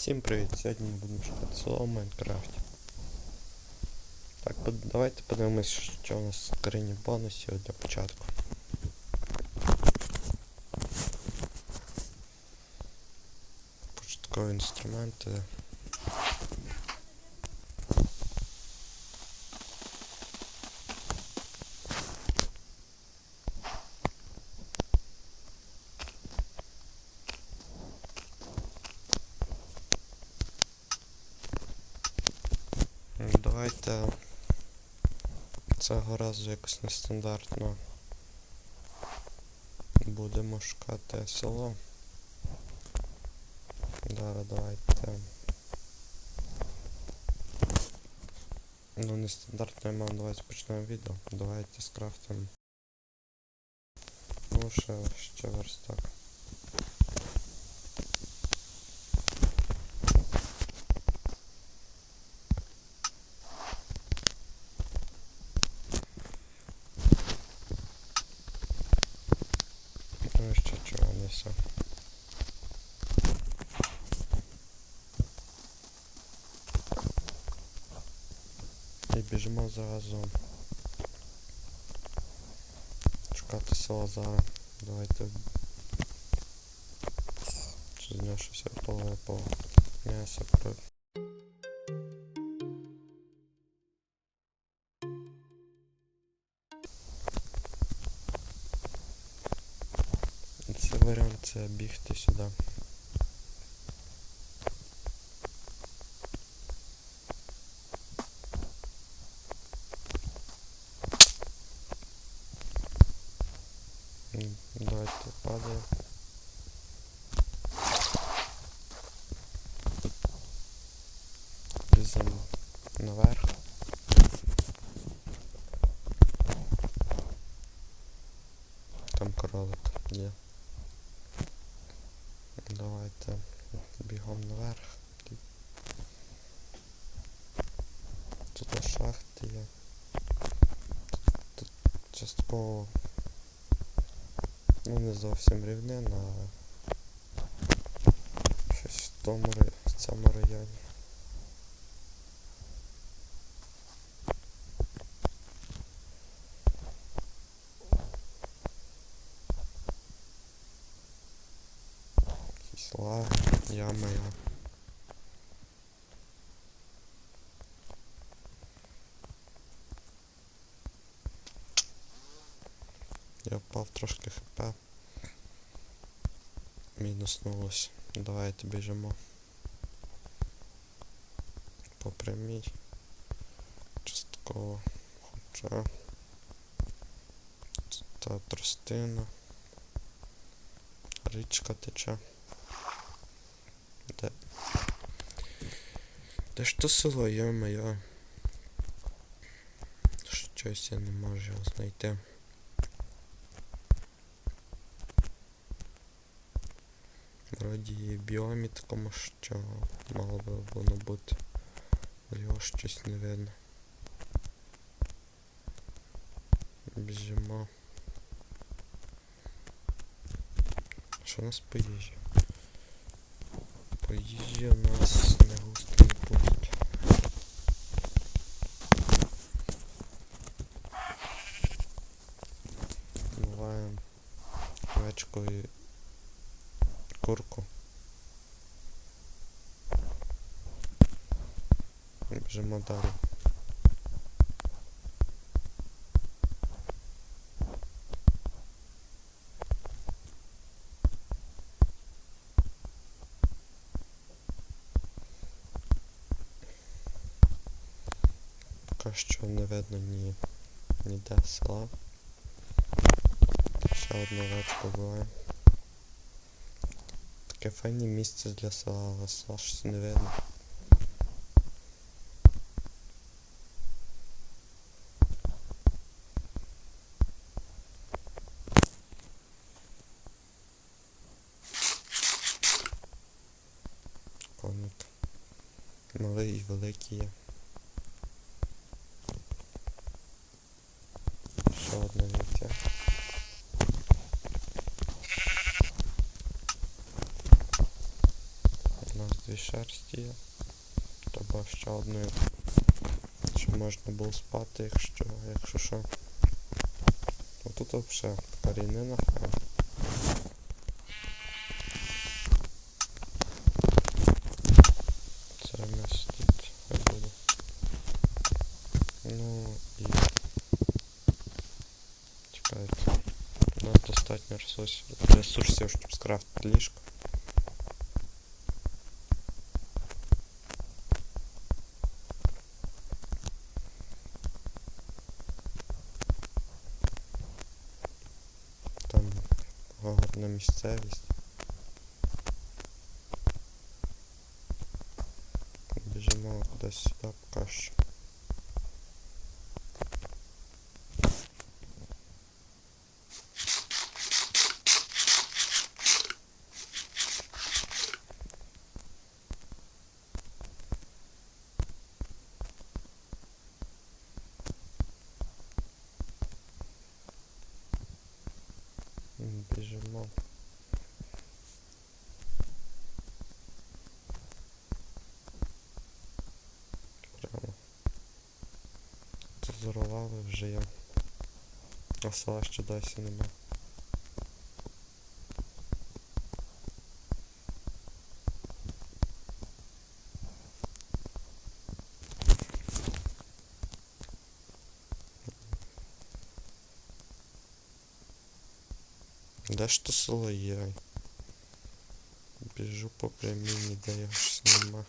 Всім привіт! Сьогодні ми будемо шукати слово в Майнкрафті. Так, давайте подивимось, що у нас в скрині бонусів для початку. Початкові інструменти. Ну, Давайте цього разу якось нестандартно будемо шукати село. Зараз давайте. Ну, нестандартно я мав увазі почнемо відео. Давайте скрафтимо. Ну, ще, ще верстак. біжимо зразу шукати село зараз. Давайте чи з нього щось готове по м'ясо про. Це варіант це бігти сюди. Наверх. Там кролик є. Давайте бігом наверх. Тут шахти є. Тут частково ну не зовсім рівнина, а щось в тому в цьому районі. Я впав трошки хп. Мінуснулось. Давайте біжимо. По прямій. Частково. Хоча. Та тростина. Річка тече. Де? Де ж то село, йо-моє? Щось я не можу його знайти. Вроді і біомі такому, що мало би воно бути. Його щось не видно. Біжимо. Що у нас по їжі? По їжі у нас не густо не пустить. Буваємо овечку і. Біжимо далі. Поки що не видно ні ніде села. Ще одну овечку буває. Таке файне місце для села щось не видно. Комната. Малий і великий є. ще одною. Щоб можна було спати, якщо, якщо що. Отут взагалі така рівнина прям. Це в нас тут хай буде. Ну і. Чекайте. У нас достатньо ресурсів, ресурсів щоб скрафтити ліжко. Місцевість. Біжимо кудись сюди поки що. М, Біжимо. Прямо. Це вже я. А села ще досі нема. Де ж то село є? Біжу по прямій, ніде його ж нема.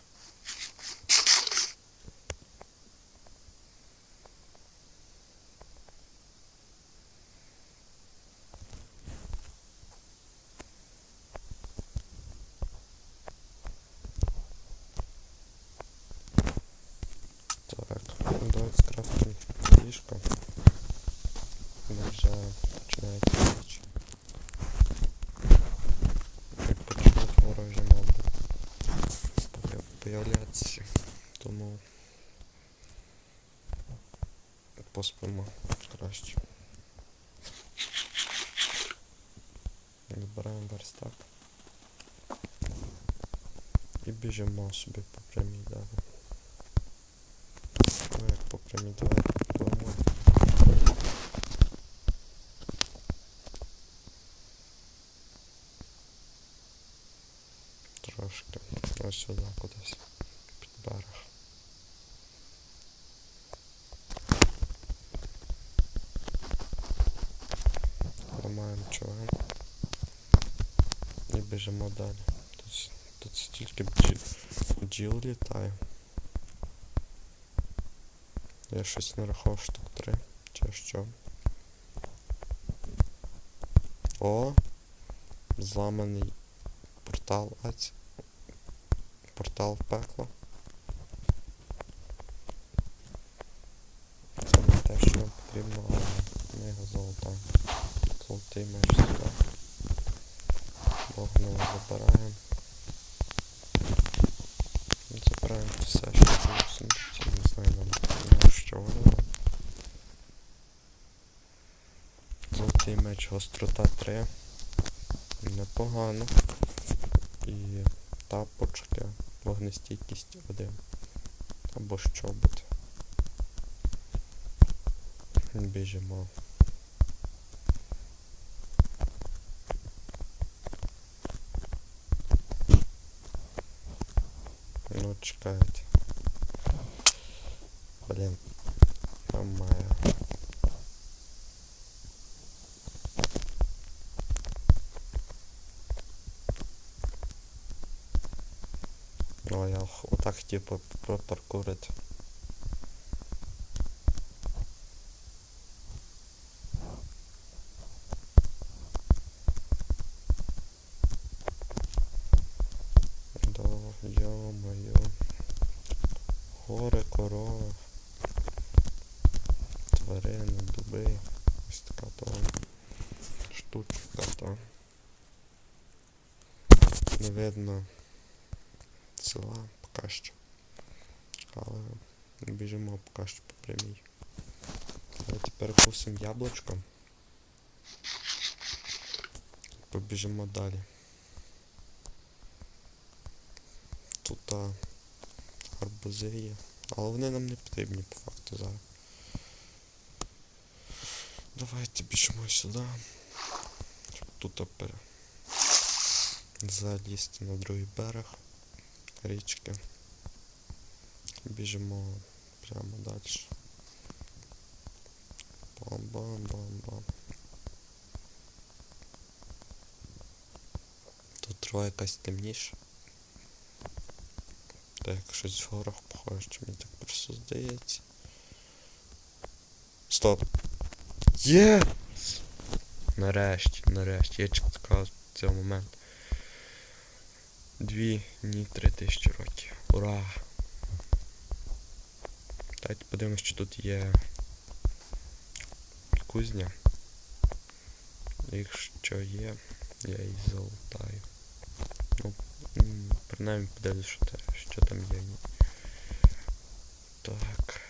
Так, ну давайте скрафтим ліжко. Бо Вже починається ніч. Почнуть ворожі моби появ- появлятися. Тому поспимо краще. Збираємо верстак. І біжимо собі по прямій далі. Прямій давай попливемо. Трошки. Ось сюди кудись. Під берег. Ламаємо човен. І біжимо далі. Тут, тут стільки бджіл, бджіл літає. Я щось нарахував штук три. Чи що? О! Зламаний портал Аці. Портал в пекло. Це не те, що потрібно, але ми його золотаємо. Золотий меч сюди. Вогнево забираємо. Ну, Забираємо все, що було в сундуці. Не знаю нам на що воно. Золотий меч гострота 3. Непогано. І тапочки, вогнестійкість 1. Або щобут. Біжимо. Ну, чекайте. Блін. Мамая. Ну, я х- отак хотів по- пропаркурити. Ё-моё. Гори, корови. Тварини, дуби. Ось така штучка. Не видно села поки що. Але біжимо поки що по прямій. Давайте перекусимо яблучком. Побіжимо далі. Тут тут арбузи є. Але вони нам не потрібні по факту зараз. Давайте біжимо сюди. Щоб тут пере... залізти на другий берег річки. Біжимо прямо далі. Бам-бам-бам-бам. Тут трава якась темніша. Так, як щось в горах похоже, чи мені так просто здається. Стоп! Є! Нарешті, нарешті, я чекав цього моменту. Дві, ні, три тисячі років. Ура! Давайте подивимось, що тут є кузня. Якщо є, я її залутаю. Ну, принаймні подивлюсь, що, те, що там є. Так.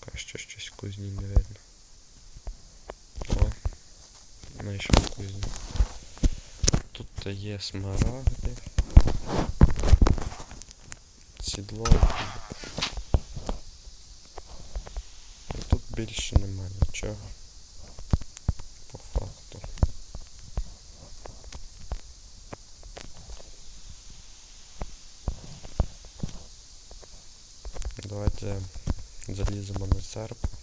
Поки що щось кузні не видно. О, знайшов кузню. Тут є смарагди. Сідло. І тут більше нема нічого. По факту. Давайте заліземо на серп.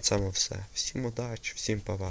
Цьому все. Всім удачі, всім па-па.